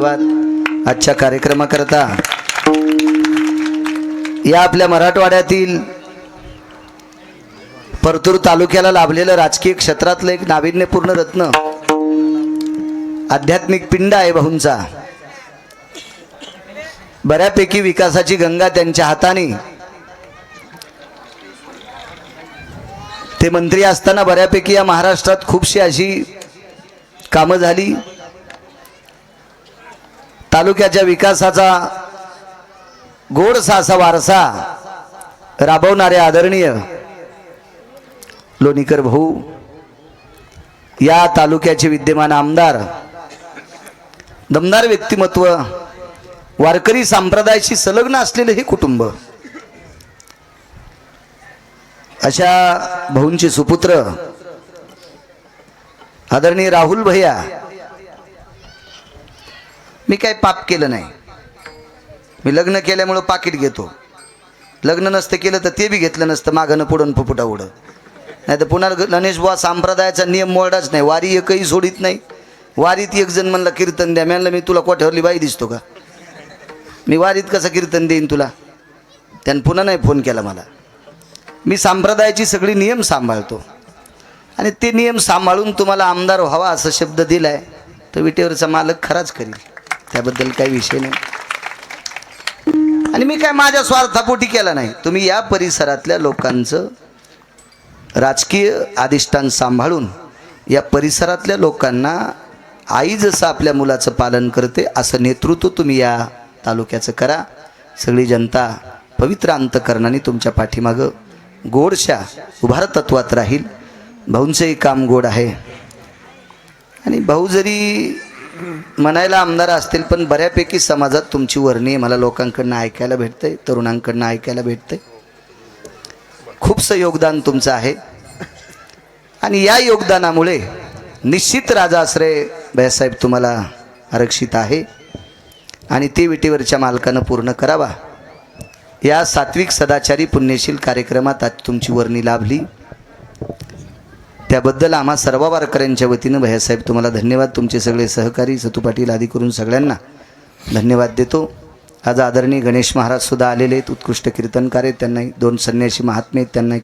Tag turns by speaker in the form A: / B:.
A: धन्यवाद. आजच्या कार्यक्रमाकरता. या आपल्या मराठवाड्यातील परतूर तालुक्याला लाभलेलं राजकीय क्षेत्रातलं एक नाविन्यपूर्ण रत्न आध्यात्मिक पिंड आहे भाऊंचा. बऱ्यापैकी विकासाची गंगा त्यांच्या हाताने. ते मंत्री असताना बऱ्यापैकी या महाराष्ट्रात खूपशी अशी कामं झाली. तालुक्याच्या विकासाचा गोडसा असा वारसा राबवणारे आदरणीय लोणीकर भाऊ या तालुक्याचे विद्यमान आमदार दमदार व्यक्तिमत्व वारकरी संप्रदायाशी संलग्न असलेले हे कुटुंब अशा भाऊंचे सुपुत्र आदरणीय राहुल भैया मी काय पाप केलं नाही. मी लग्न केल्यामुळं पाकिट घेतो. लग्न नसतं केलं तर ते बी घेतलं नसतं मागणं पुढं फुफुटा उडं. नाही तर पुन्हा गणेश बुवा संप्रदायाचा नियम मोडाच नाही. वारी एकही सोडित नाही. वारीत एक जण म्हणला कीर्तन द्या. म्हणलं मी तुला कोठ्यावरली बाई दिसतो का? मी वारीत कसं कीर्तन देईन तुला? त्यानं पुन्हा नाही फोन केला मला. मी संप्रदायाची सगळी नियम सांभाळतो. आणि ते नियम सांभाळून तुम्हाला आमदार व्हावा असा शब्द दिला आहे तर विटेवरचा मालक खराच करील. त्याबद्दल काही विषय नाही. आणि मी काय माझ्या स्वार्थापोटी केला नाही. तुम्ही या परिसरातल्या लोकांचं राजकीय अधिष्ठान सांभाळून या परिसरातल्या लोकांना आई जसं आपल्या मुलाचं पालन करते असं नेतृत्व तुम्ही या तालुक्याचं करा. सगळी जनता पवित्र अंतकरणाने तुमच्या पाठीमागं गोडशा उभार तत्वात राहील. भाऊंचंही काम गोड आहे. आणि भाऊ जरी म्हणायला आमदार असतील पण बऱ्यापैकी समाजात तुमची वर्णी मला लोकांकडनं ऐकायला भेटते तरुणांकडनं ऐकायला भेटते खूपसं योगदान तुमचं आहे. आणि या योगदानामुळे निश्चित राजा आश्रय भैयासाहेब तुम्हाला आरक्षित आहे. आणि ते विटीवरच्या मालकानं पूर्ण करावा. या सात्विक सदाचारी पुण्यशील कार्यक्रमात आज तुमची वर्णी लाभली. त्याबद्दल आम्हा सर्व वारकऱ्यांच्या वतीनं भैयासाहेब तुम्हाला धन्यवाद. तुमचे सगळे सहकारी सतू पाटील आदी करून सगळ्यांना धन्यवाद देतो. आज आदरणीय गणेश महाराजसुद्धा आलेले आहेत. उत्कृष्ट कीर्तनकार आहेत. त्यांना दोन संन्यासी महात्मे आहेत. त्यांना